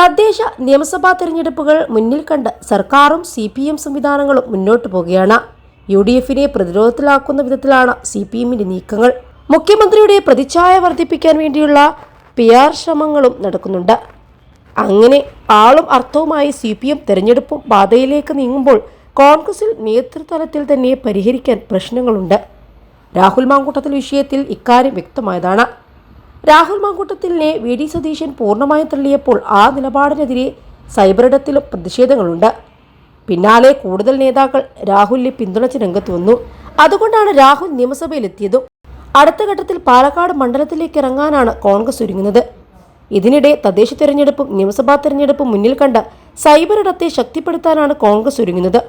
തദ്ദേശ നിയമസഭാ തെരഞ്ഞെടുപ്പുകൾ മുന്നിൽ കണ്ട് സർക്കാരും സി പി എം സംവിധാനങ്ങളും മുന്നോട്ടു പോകുകയാണ്. യു ഡി എഫിനെ പ്രതിരോധത്തിലാക്കുന്ന വിധത്തിലാണ് സി പി എമ്മിന്റെ നീക്കങ്ങൾ. മുഖ്യമന്ത്രിയുടെ പ്രതിച്ഛായ വർദ്ധിപ്പിക്കാൻ വേണ്ടിയുള്ള പി ആർ ശ്രമങ്ങളും നടക്കുന്നുണ്ട്. അങ്ങനെ ആളും അർത്ഥവുമായി സി പി എം തെരഞ്ഞെടുപ്പും പാതയിലേക്ക് നീങ്ങുമ്പോൾ കോൺഗ്രസിൽ നേതൃതലത്തിൽ തന്നെ പരിഹരിക്കാൻ പ്രശ്നങ്ങളുണ്ട്. രാഹുൽ മാങ്കൂട്ടത്തിൽ വിഷയത്തിൽ ഇക്കാര്യം വ്യക്തമായതാണ്. രാഹുൽ മാങ്കൂട്ടത്തിലിനെ വി ഡി സതീശൻ പൂർണമായും തള്ളിയപ്പോൾ ആ നിലപാടിനെതിരെ സൈബറിടത്തിലും പ്രതിഷേധങ്ങളുണ്ട്. പിന്നാലെ കൂടുതൽ നേതാക്കൾ രാഹുലിനെ പിന്തുണച്ച് രംഗത്ത് വന്നു. അതുകൊണ്ടാണ് രാഹുൽ നിയമസഭയിലെത്തിയതും. അടുത്ത ഘട്ടത്തിൽ പാലക്കാട് മണ്ഡലത്തിലേക്ക് ഇറങ്ങാനാണ് കോൺഗ്രസ് ഒരുങ്ങുന്നത്. ഇതിനിടെ തദ്ദേശ തെരഞ്ഞെടുപ്പും നിയമസഭാ തെരഞ്ഞെടുപ്പും മുന്നിൽ കണ്ട് സൈബറിടത്തെ ശക്തിപ്പെടുത്താനാണ് കോൺഗ്രസ് ഒരുങ്ങുന്നത്.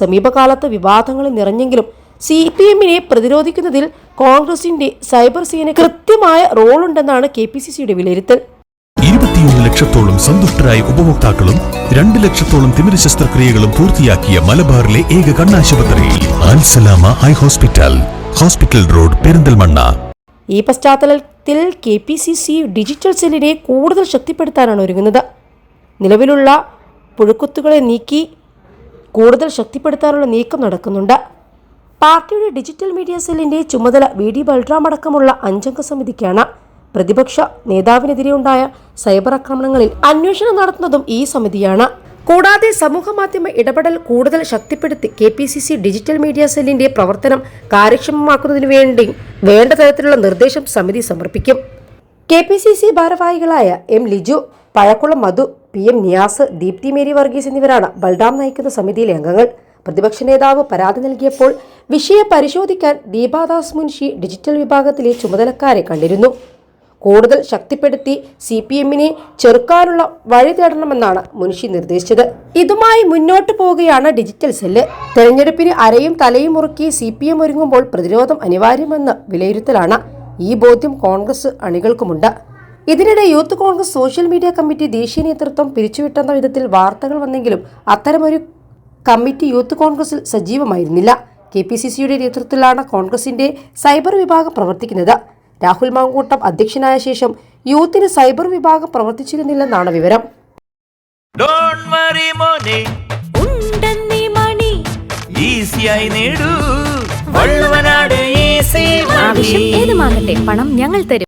സമീപകാലത്ത് വിവാദങ്ങളിൽ നിറഞ്ഞെങ്കിലും സി പി എമ്മിനെ പ്രതിരോധിക്കുന്നതിൽ കോൺഗ്രസിന്റെ സൈബർ സേന കൃത്യമായ റോളുണ്ടെന്നാണ് കെ പി സി സിയുടെ വിലയിരുത്തൽ. ഇരുപത്തിയൊന്ന് ലക്ഷത്തോളം സന്തുഷ്ടരായ ഉപഭോക്താക്കളും രണ്ട് ലക്ഷത്തോളം തിമിര ശസ്ത്രക്രിയകളും പൂർത്തിയാക്കിയ മലബാറിലെ ഏക കണ്ണാശുപത്രി Alsalama high hospital hospital road Perinthalmanna. ഈ പശ്ചാത്തലത്തിൽ K P C C digital സെല്ലിനെ കൂടുതൽ ശക്തിപ്പെടുത്താനാണ് ഒരുങ്ങുന്നത്. നിലവിലുള്ള പുഴുക്കുത്തുകളെ നീക്കി കൂടുതൽ ശക്തിപ്പെടുത്താനുള്ള നീക്കം നടക്കുന്നുണ്ട്. പാർട്ടിയുടെ ഡിജിറ്റൽ മീഡിയ സെല്ലിന്റെ ചുമതല വി ഡി ബൽറാം അടക്കമുള്ള അഞ്ചംഗ സമിതിക്കാണ്. പ്രതിപക്ഷ നേതാവിനെതിരെ ഉണ്ടായ സൈബർ ആക്രമണങ്ങളിൽ അന്വേഷണം നടത്തുന്നതും ഈ സമിതിയാണ്. കൂടാതെ സമൂഹമാധ്യമ ഇടപെടൽ കൂടുതൽ ശക്തിപ്പെടുത്തി K P C C digital media സെല്ലിന്റെ പ്രവർത്തനം കാര്യക്ഷമമാക്കുന്നതിനു വേണ്ടി വേണ്ട തരത്തിലുള്ള നിർദ്ദേശം സമിതി സമർപ്പിക്കും. കെ പി സി സി ഭാരവാഹികളായ M Liju Pazhakulam Madhu P M Niyas Deepthi Mary Varghese എന്നിവരാണ് ബൽറാം നയിക്കുന്ന സമിതിയിലെ അംഗങ്ങൾ. പ്രതിപക്ഷ നേതാവ് പരാതി നൽകിയപ്പോൾ വിഷയം പരിശോധിക്കാൻ ദീപാദാസ് മുൻഷി ഡിജിറ്റൽ വിഭാഗത്തിലെ ചുമതലക്കാരെ കണ്ടിരുന്നു. കൂടുതൽ ശക്തിപ്പെടുത്തി സി പി എമ്മിനെ ചെറുക്കാനുള്ള വഴി തേടണമെന്നാണ് മുൻഷി നിർദ്ദേശിച്ചത്. ഇതുമായി മുന്നോട്ട് പോവുകയാണ് ഡിജിറ്റൽ സെല്ല്. തെരഞ്ഞെടുപ്പിന് അരയും തലയും മുറുക്കി സി പി എം ഒരുങ്ങുമ്പോൾ പ്രതിരോധം അനിവാര്യമെന്ന് വിലയിരുത്തലാണ് ഈ ബോധ്യം കോൺഗ്രസ് അണികൾക്കുമുണ്ട്. ഇതിനിടെ youth Congress social media committee ദേശീയ നേതൃത്വം പിരിച്ചുവിട്ടെന്ന വിധത്തിൽ വാർത്തകൾ വന്നെങ്കിലും അത്തരമൊരു കമ്മിറ്റി യൂത്ത് കോൺഗ്രസിൽ സജീവമായിരുന്നില്ല. കെ പി സി സിയുടെ നേതൃത്വത്തിലാണ് കോൺഗ്രസിന്റെ സൈബർ വിഭാഗം പ്രവർത്തിക്കുന്നത്. രാഹുൽ മാങ്കൂട്ടം അധ്യക്ഷനായ ശേഷം യൂത്തിന് സൈബർ വിഭാഗം പ്രവർത്തിച്ചിരുന്നില്ലെന്നാണ് വിവരം. ഡോണ്ട് വറി മോനെ. ഉണ്ടെന്നീ മണി. ഈസിയായി നേടൂ. വള്ളുവനാട് ഈസി ആവശ്യം ഏതുമാകട്ടെ പണം ഞങ്ങൾ തരും.